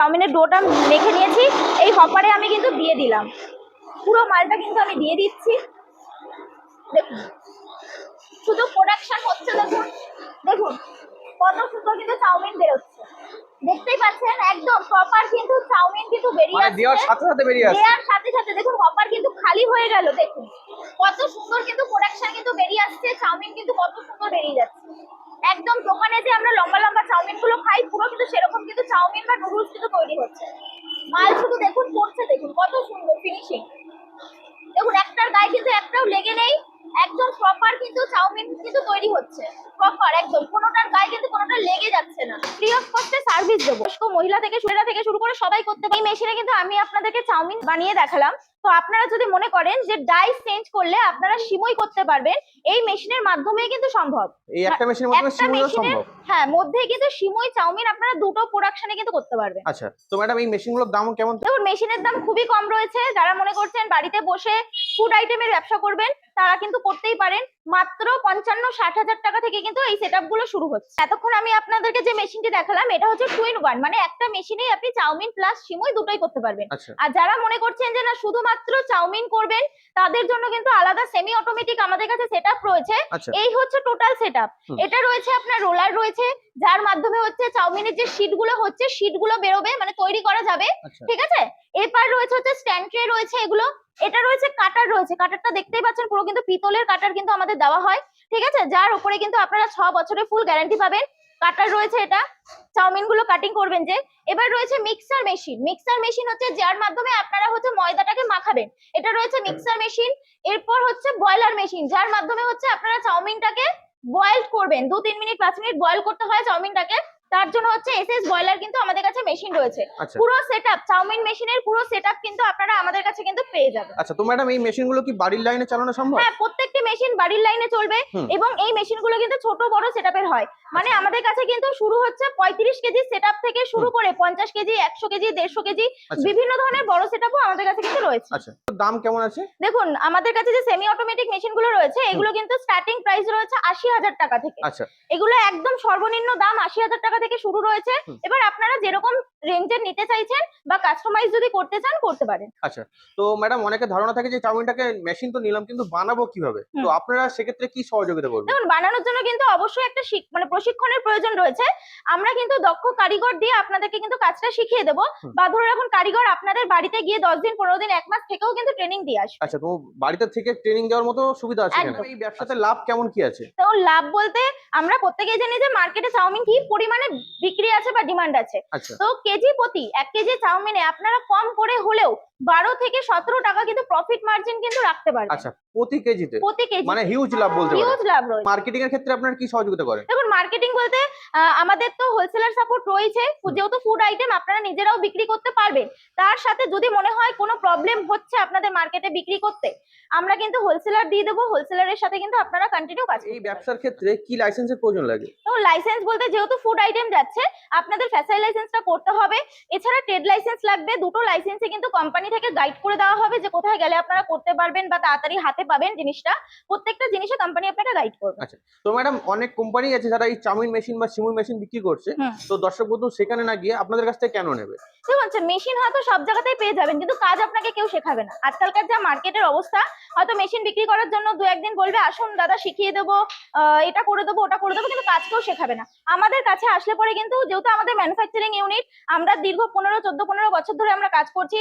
চাউমিনের ডোটা মেখে নিয়েছি। এই হপারে আমি কিন্তু দিয়ে দিলাম। পুরো মালটা কিন্তু আমি দিয়ে দিচ্ছি। দেখুন শুধু প্রোডাকশন হচ্ছে দেখুন। দেখুন কত সুন্দর কিন্তু চাউমিন বেরোচ্ছে। দেখতেই পাচ্ছেন একদম প্রপার কিন্তু চাউমিন কিন্তু বেরিয়ে মানে দেওয়ার সাথে সাথে বেরিয়ে আসছে। দেওয়ার সাথে সাথে দেখুন হপার কিন্তু খালি হয়ে গেল দেখুন। কত সুন্দর কিন্তু প্রোডাকশন কিন্তু বেরিয়ে আসছে চাউমিন কিন্তু কত সুন্দর বেরিয়ে যাচ্ছে। একদম দোকানে যে আমরা লম্বা লম্বা চাউমিনগুলো খাই, পুরো কিন্তু সেরকম কিন্তু চাউমিন বা নুডলস কিন্তু তৈরি হচ্ছে। মাল শুধু দেখুন করছে দেখুন, কত সুন্দর ফিনিশিং দেখুন, একটার গায়ে কিন্তু একটাও লেগে নেই, একদম প্রপার কিন্তু চাউমিন কিন্তু তৈরি হচ্ছে। প্রপার একদম, কোনোটার গায়ে কিন্তু কোনোটা লেগে যাচ্ছে না। ফ্রি অফ কস্টে সার্ভিস দেবো। মহিলা থেকে, ছেলেরা থেকে শুরু করে সবাই করতে পারে। মেশিনে কিন্তু আমি আপনাদেরকে চাউমিন বানিয়ে দেখালাম। তো আপনারা যদি মনে করেন যে ডাইস চেঞ্জ করলে আপনারা সিমই করতে পারবেন এই মেশিনের মাধ্যমে কিন্তু সম্ভব। এই একটা মেশিনের মাধ্যমে সিমই সম্ভব? হ্যাঁ মধ্যে কিন্তু সিমই চাউমিন আপনারা দুটো প্রোডাকশনে কিন্তু করতে পারবেন। আচ্ছা তো ম্যাডাম এই মেশিনগুলোর দাম কেমন? দেখুন মেশিনের দাম খুবই কম রয়েছে। যারা মনে করছেন বাড়িতে বসে ফুড আইটেমের ব্যবসা করবেন তারা কিন্তু করতেই পারেন। মাত্র পঞ্চান্ন ষাট হাজার টাকা থেকে কিন্তু এই সেটগুলো শুরু হচ্ছে। এতক্ষণ আমি আপনাদেরকে যে মেশিনটি দেখালাম এটা হচ্ছে টু ইন ওয়ান মানে একটা মেশিনেই আপনি চাউমিন প্লাস সিমই দুটোই করতে পারবেন। আচ্ছা। আর যারা মনে করছেন যে না শুধুমাত্র চাউমিন করবেন তাদের জন্য কিন্তু আলাদা সেমি অটোমেটিক আমাদের কাছে সেট রয়েছে। আচ্ছা। এই হচ্ছে টোটাল সেট। এটা রয়েছে আপনার রোলার রয়েছে যার মাধ্যমে হচ্ছে চাউমিনের যে শীটগুলো হচ্ছে শীটগুলো বেরোবে মানে তৈরি করা যাবে। আচ্ছা। ঠিক আছে? এরপর রয়েছে হচ্ছে স্ট্যান্ড ট্রে রয়েছে এগুলো। এটা রয়েছে কাটার, রয়েছে কাটারটা দেখতেই পাচ্ছেন, পুরো কিন্তু পিতলের কাটার কিন্তু আমাদের দেওয়া হয়, ঠিক আছে? যার উপরে কিন্তু আপনারা ছ বছরের ফুল গ্যারান্টি পাবেন। কাটার রয়েছে এটা চাউমিনগুলো কাটিং করবেন যে। এবার রয়েছে মিক্সার মেশিন মিক্সার মেশিন হচ্ছে যার মাধ্যমে আপনারা হচ্ছে ময়দাটাকে মাখাবেন। এটা রয়েছে মিক্সার মেশিন এরপর হচ্ছে বয়লার মেশিন যার মাধ্যমে হচ্ছে আপনারা চাউমিনটাকে বয়েল করবেন। দু তিন মিনিট, পাঁচ মিনিট বয়েল করতে হয় চাউমিনটাকে। তার জন্য হচ্ছে এসএস বয়লার কিন্তু আমাদের কাছে মেশিন রয়েছে। আচ্ছা। পুরো সেটআপ চাউমিন মেশিনের পুরো সেটআপ কিন্তু আপনারা আমাদের কাছে কিন্তু পেয়ে যাবেন। আচ্ছা তো ম্যাডাম এই মেশিনগুলো কি বাড়ির লাইনে চালানো সম্ভব? হ্যাঁ প্রত্যেকটি মেশিন বাড়ির লাইনে চলবে এবং এই মেশিনগুলো কিন্তু ছোট বড় সেটআপের হয়। মানে আমাদের কাছে কিন্তু শুরু হচ্ছে পঁয়ত্রিশ কেজি সেটআপ থেকে শুরু করে পঞ্চাশ কেজি একশো কেজি দেড়শো কেজি আচ্ছা। বিভিন্ন ধরনের বড় সেটআপও আমাদের কাছে কিন্তু রয়েছে। আচ্ছা তো দাম কেমন আছে? দেখুন আমাদের কাছে যে সেমি অটোমেটিক মেশিনগুলো রয়েছে এগুলো কিন্তু স্টার্টিং প্রাইস রয়েছে আশি হাজার টাকা থেকে। আচ্ছা। এগুলো একদম সর্বনিম্ন দাম আশি হাজার টাকা থেকে শুরু রয়েছে। এবার আপনারা যেরকম রেঞ্জের নিতে চাইছেন বা কাস্টমাইজ যদি করতে চান করতে পারেন। আচ্ছা তো ম্যাডাম অনেকে ধারণা থাকে যে চাউমিনটাকে মেশিন তো নিলাম কিন্তু বানাবো কীভাবে? তো আপনারা সেক্ষেত্রে কি সহযোগিতা করবেন? দেখুন বানানোর জন্য কিন্তু অবশ্যই একটা মানে প্রশিক্ষণের প্রয়োজন রয়েছে। আমরা কিন্তু দক্ষ কারিগর দিয়ে আপনাদেরকে কিন্তু কাজটা শিখিয়ে দেবো। বা ধরে রাখুন কারিগর আপনাদের বাড়িতে গিয়ে দশ দিন পনেরো দিন এক মাস থেকেও কিন্তু ট্রেনিং দিয়ে আসবে। আচ্ছা তো বাড়িতে থেকে ট্রেনিং দেওয়ার মতো সুবিধা আছে এখানে এই ব্যবসাতে লাভ কেমন কি আছে? তো লাভ বলতে আমরা প্রত্যেকেই জানি যে মার্কেটে চাউমিন কি পরিমাণে বিক্রি আছে বা ডিমান্ড আছে। আচ্ছা। তো কেজি প্রতি এক কেজি চাউমিনে আপনারা কম করে হলেও বারো থেকে সতেরো টাকা কিন্তু প্রফিট মার্জিন কিন্তু রাখতে পারবেন। আচ্ছা প্রতি কেজিতে? প্রতি কেজি। মানে হিউজ লাভ বলতে হিউজ লাভ রয়েছে। মার্কেটিং এর ক্ষেত্রে আপনারা কি সহযোগিতা করেন? দেখুন মার্কেটিং বলতে আমাদের তো হোলসেলার সাপোর্ট রয়েছে। যেহেতু ফুড আইটেম আপনারা নিজেরাও বিক্রি করতে পারবেন। তার সাথে যদি মনে হয় কোনো প্রবলেম হচ্ছে আপনাদের মার্কেটে বিক্রি করতে আমরা কিন্তু হোলসেলার দিয়ে দেবো। হোলসেলারের সাথে কিন্তু আপনারা কন্টিনিউ কাজ এই ব্যবসার ক্ষেত্রে কি লাইসেন্সের প্রয়োজন লাগে? তো লাইসেন্স বলতে যেহেতু ফুড আইটেম যাচ্ছে আপনাদের ফ্যাসাই লাইসেন্সটা করতে হবে। এছাড়া ট্রেড লাইসেন্স লাগবে দুটো লাইসেন্সে কিন্তু কোম্পানি থেকে গাইড করে দেওয়া হবে যে কোথায় গেলে আপনারা করতে পারবেন বা তাড়াতাড়ি হাতে পাবেন জিনিসটা। প্রত্যেকটা জিনিসে কোম্পানি আপনাকে গাইড করবে। আচ্ছা তো ম্যাডাম অনেক কোম্পানি আছে যারা এই চাউমিন মেশিন বা সিমুই মেশিন বিক্রি করছে। তো দর্শক বন্ধু সেখানে না গিয়ে আপনাদের কাছ থেকে কেন নেবে? দেখুন মেশিন হয়তো সব জায়গাতেই পেয়ে যাবেন কিন্তু কাজ আপনাকে কেউ শেখাবে না। আজকালকার যা মার্কেটের অবস্থা হয়তো মেশিন বিক্রি করার জন্য দু একদিন বলবে আসুন দাদা শিখিয়ে দেবো এটা করে দেবো ওটা করে দেবো কিন্তু কাজ কেউ শেখাবে না। আমাদের কাছে আসলে পরে কিন্তু যেহেতু আমাদের ম্যানুফ্যাকচারিং ইউনিট আমরা দীর্ঘ পনেরো চোদ্দ পনেরো বছর ধরে আমরা কাজ করছি।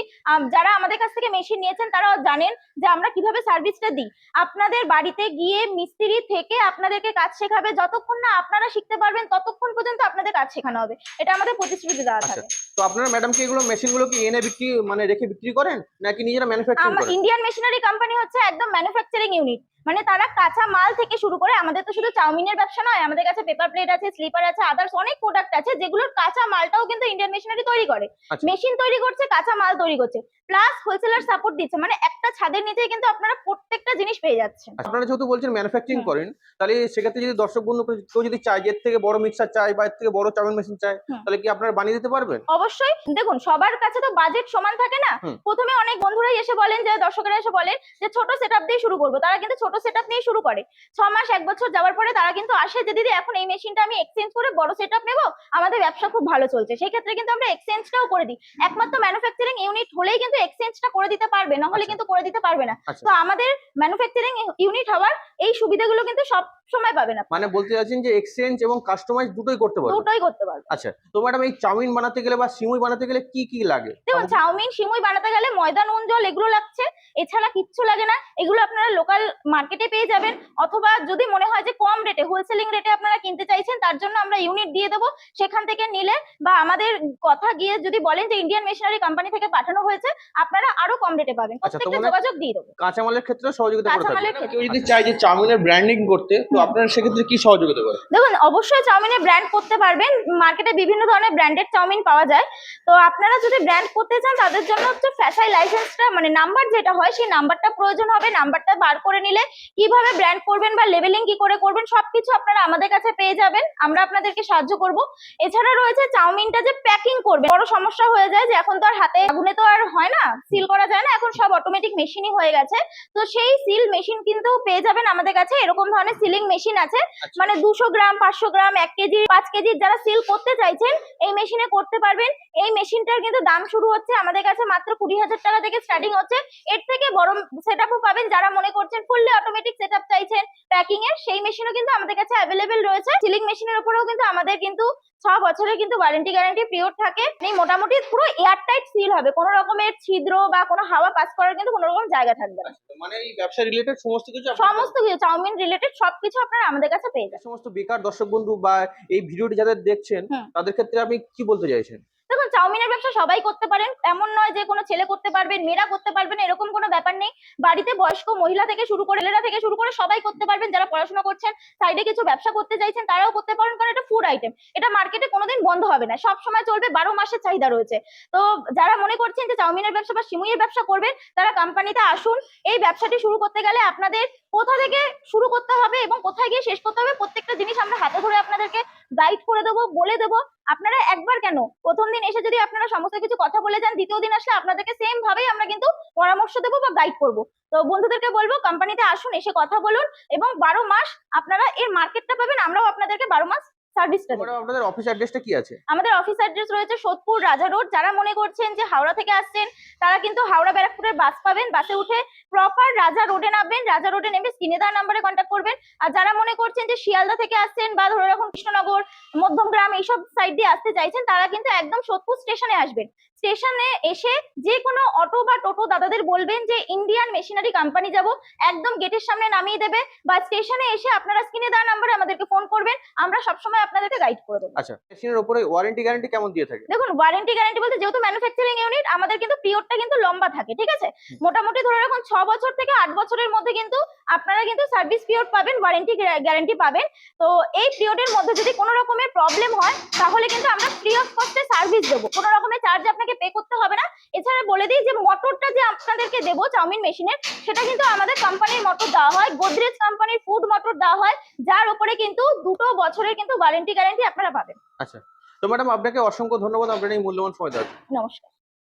যারা আমাদের কাছ থেকে মেশিন নিয়েছেন তারা জানেন যে আমরা কীভাবে সার্ভিসটা দিই। আপনাদের বাড়িতে গিয়ে মিস্ত্রি থেকে আপনাদেরকে কাজ শেখাবে। যতক্ষণ না আপনারা শিখতে পারবেন ততক্ষণ পর্যন্ত আপনাদের কাজ শেখানো হবে। এটা আমাদের প্রতিশ্রুতি দেওয়া আচ্ছা থাকে। তো আপনারা ম্যাডাম কি এগুলো মেশিনগুলো কি এনে বিক্রি মানে রেখে বিক্রি করেন? নাকি নিজেরা ম্যানুফ্যাকচারিং আমার করেন? ইন্ডিয়ান মেশিনারি কোম্পানি হচ্ছে একদম ম্যানুফ্যাকচারিং ইউনিট মানে তারা কাঁচা মাল থেকে শুরু করে আমাদের তো শুধু চাউমিনের ব্যবসা নয় আমাদের কাছে পেপার প্লেট আছে স্লিপার আছে আদার্স অনেক প্রোডাক্ট আছে যেগুলোর কাঁচা মালটাও কিন্তু ইন্ডিয়ান মেশিনারি তৈরি করে। আচ্ছা। মেশিন তৈরি করছে কাঁচা মাল তৈরি করছে। প্লাস হোলসেলার সাপোর্ট দিচ্ছে মানে একটা ছাদের নিচেই কিন্তু আপনারা প্রত্যেকটা জিনিস পেয়ে যাচ্ছেন। আচ্ছা, আপনারা যেহেতু বলছেন ম্যানুফ্যাকচারিং করেন তাহলে সেক্ষেত্রে যদি দর্শক বন্ধু কেউ যদি চায় এর থেকে বড় মিক্সার চাই বা এর থেকে বড় চাউমিন মেশিন চায় হুম। তাহলে কি আপনারা বানিয়ে দিতে পারবেন? অবশ্যই। অবশ্যই দেখুন সবার কাছে তো বাজেট সমান থাকে না। প্রথমে অনেক বন্ধুরাই এসে বলেন যে দর্শকেরা এসে বলেন যে ছোট সেটআপ দিয়ে শুরু করব। তারা কিন্তু ছোট সেটআপ নিয়ে শুরু করে। ছ মাস এক বছর যাওয়ার পরে তারা কিন্তু আসে যে দিদি এখন এই মেশিনটা আমি এক্সচেঞ্জ করে বড় সেটআপ নেব। আমাদের ব্যবসা খুব ভালো চলছে। সেই ক্ষেত্রে কিন্তু আমরা এক্সচেঞ্জটাও করে দিই। একমাত্র ম্যানুফ্যাকচারিং ইউনিট হলেই কিন্তু এক্সচেঞ্জটা করে দিতে পারবে না হলে আচ্ছা। কিন্তু করে দিতে পারবে না। আচ্ছা। তো আমাদের ম্যানুফ্যাকচারিং ইউনিট হওয়ার এই সুবিধাগুলো কিন্তু সব সময় পাবেন আপনি। মানে বলতে চাচ্ছেন যে এক্সচেঞ্জ এবং কাস্টমাইজ দুটোই করতে পারবে দুটোই করতে পারবেন। আচ্ছা তো ম্যাডাম এই চাউমিন বানাতে গেলে বা সিমুই বানাতে গেলে কি কি লাগে? দেখুন চাউমিন সিমুই বানাতে গেলে ময়দা নুন জল এগুলো লাগছে। এছাড়া কিচ্ছু লাগে না। এগুলো আপনারা লোকাল মার্কেটে পেয়ে যাবেন। অথবা যদি মনে হয় যে কম রেটে হোলসেলিং রেটে আপনারা কিনতে চাইছেন তার জন্য আমরা ইউনিট দিয়ে দেবো। সেখান থেকে নিলে বা আমাদের কথা গিয়ে যদি বলেন যে ইন্ডিয়ান মেশিনারি কোম্পানি থেকে পাঠানো হয়েছে আপনারা আরও কম রেটে পাবেন। আচ্ছা, তো প্রত্যেকটা মানে- যোগাযোগ দিয়ে দেবো। কাঁচামালের ক্ষেত্রে সহযোগিতা করে কাঁচামালের কেউ যদি চায় যে চাউমিনের ব্র্যান্ডিং করতে তো। আপনারা সেক্ষেত্রে কি সহযোগিতা করে দেখুন, অবশ্যই চাউমিনের ব্র্যান্ড করতে পারবেন। মার্কেটে বিভিন্ন ধরনের ব্র্যান্ডেড চাউমিন পাওয়া যায়। তো আপনারা যদি ব্র্যান্ড করতে চান, তাদের জন্য হচ্ছে ফ্যাসাই লাইসেন্সটা মানে নাম্বার যেটা হয়, সেই নাম্বারটা প্রয়োজন হবে। নাম্বারটা বার করে নিলে কীভাবে ব্র্যান্ড করবেন বা লেভেলিং কি করে করবেন, সবকিছু আপনারা আমাদের কাছে পেয়ে যাবেন। আমরা আপনাদেরকে সাহায্য করব। এছাড়া রয়েছে চাউমিনটা যে প্যাকিং করবে বড় সমস্যা হয়ে যায় যে এখন তো আর হাতে আগুনে তো আর হয় না সিল করা যায় না। এখন সব অটোমেটিক মেশিনই হয়ে গেছে। তো সেই সিল মেশিন কিন্তু পেয়ে যাবেন আমাদের কাছে। এরকম ধরনের সিলিং মেশিন আছে। মানে দুশো গ্রাম পাঁচশো গ্রাম এক কেজি পাঁচ কেজি যারা সিল করতে চাইছেন এই মেশিনে করতে পারবেন। এই মেশিনটার কিন্তু দাম শুরু হচ্ছে আমাদের কাছে মাত্র কুড়ি হাজার টাকা থেকে স্টার্টিং হচ্ছে। এর থেকে বড় সেট পাবেন যারা মনে করছেন ফুললি অটোমেটিক সেট চাইছেন প্যাকিং এর সেই মেশিনও কিন্তু আমাদের কাছে অ্যাভেলেবেল রয়েছে। সিলিং মেশিনের উপরেও কিন্তু আমাদের কিন্তু ছ বছরের কিন্তু ওয়ারেন্টি গ্যারান্টি পিরিয়ড থাকে। এই মোটামুটি পুরো এয়ার টাইট সিল হবে। কোনো রকমের ছিদ্র বা কোনো হাওয়া পাস করার কিন্তু কোনো রকম জায়গা থাকবে না। মানে এই ব্যবসা রিলেটেড সমস্ত কিছু সমস্ত কিছু চাউমিন রিলেটেড সবকিছু আপনারা আমাদের কাছে পেয়ে যাবেন। সমস্ত বেকার দর্শক বন্ধু বা এই ভিডিওটি যাদের দেখছেন তাদের ক্ষেত্রে আপনি কি বলতে চাইছেন? দেখুন চাউমিনের ব্যবসা সবাই করতে পারেন। এমন নয় যে কোনো ছেলে করতে পারবেন মেয়েরা করতে পারবেন এরকম কোনো ব্যাপার নেই। বাড়িতে বয়স্ক মহিলা থেকে শুরু করে ছেলেরা থেকে শুরু করে সবাই করতে পারবেন। যারা পড়াশোনা করছেন সাইডে কিছু ব্যবসা করতে চাইছেন তারাও করতে পারেন। কারণ আইটেম এটা মার্কেটে কোনোদিন বন্ধ হবে না। সব সময় চলবে, বারো মাসের চাহিদা রয়েছে। তো যারা মনে করছেন যে চাউমিনের ব্যবসা বা সিমুইয়ের ব্যবসা করবেন, তারা কোম্পানিতে আসুন। এই ব্যবসাটি শুরু করতে গেলে আপনাদের কোথা থেকে শুরু করতে হবে এবং কোথায় গিয়ে শেষ করতে হবে, প্রত্যেকটা জিনিস আমরা হাতে ধরে আপনাদেরকে গাইড করে দেবো, বলে দেবো। আপনারা একবার কেন? প্রথম দিন এসে যদি আপনারা সমস্ত কিছু কথা বলে যান, দ্বিতীয় দিন আসলে আপনাদেরকে সেম ভাবেই আমরা কিন্তু পরামর্শ দেবো বা গাইড করব। তো বন্ধুদেরকে বলব কোম্পানিতে আসুন, এসে কথা বলুন এবং বারো মাস আপনারা এর মার্কেটটা পাবেন। আমরাও আপনাদেরকে বারো মাস সার্ভিসটা দেবো। আপনাদের অফিস অ্যাড্রেসটা কি আছে? আমাদের অফিস অ্যাড্রেস রয়েছে সোদপুর রাজা রোড। যারা মনে করছেন যে হাওড়া থেকে আসছেন তারা কিন্তু হাওড়া ব্যারাকপুরের বাস পাবেন। বাসে উঠে প্রপার রাজা রোডে নামবেন। রাজা রোডে নেমে স্ক্রিনে দেওয়া নাম্বারে কন্ট্যাক্ট করবেন। আর যারা মনে করছেন যে শিয়ালদা থেকে আসছেন বা ধরে রাখুন কৃষ্ণনগর মধ্যমগ্রাম এইসব সাইড দিয়ে আসতে চাইছেন তারা কিন্তু একদম সোদপুর স্টেশনে আসবেন। স্টেশনে এসে যে কোনো অটো বা টোটো দাদাদের বলবেন যে ইন্ডিয়ান মেশিনারি কোম্পানি যাব। একদম গেটের সামনে নামিয়ে দেবে। বা স্টেশনে এসে আপনারা স্ক্রিনে দেওয়া নাম্বারে আমাদেরকে ফোন করবেন। আমরা সবসময় আপনাদেরকে গাইড করে দেবো। আচ্ছা মেশিনের উপরে ওয়ারেন্টি গ্যারান্টি কেমন দিয়ে থাকে? দেখুন ওয়ারেন্টি গ্যারান্টি বলতে যেহেতু ম্যানুফ্যাকচারিং ইউনিট আমাদের কিন্তু পিরিয়ডটা কিন্তু লম্বা থাকে ঠিক আছে? মোটামুটি ধরে রাখুন ছ বছর থেকে আট বছরের মধ্যে কিন্তু আপনারা কিন্তু সার্ভিস পিরিয়ড পাবেন ওয়ারেন্টি গ্যারান্টি পাবেন। তো এই পিরিয়ডের মধ্যে যদি কোনো রকমের প্রবলেম হয় তাহলে কিন্তু আমরা ফ্রি অফ কস্টে সার্ভিস দেবো। কোনো রকমের চার্জ আপনাকে পে করতে বলে দিই যে মোটরটা যে আপনাদেরকে দেবো চাউমিন মেশিনের সেটা কিন্তু আমাদের কোম্পানির মোটর দেওয়া হয়। গোদরেজ কোম্পানির ফুড মোটর দেওয়া হয় যার উপরে কিন্তু দুটো বছরের কিন্তু ওয়ারেন্টি গ্যারান্টি আপনারা পাবেন। আচ্ছা। তো ম্যাডাম আপনাকে অসংখ্য ধন্যবাদ। আপনার এই মূল্যবান সময় দেওয়ার। নমস্কার।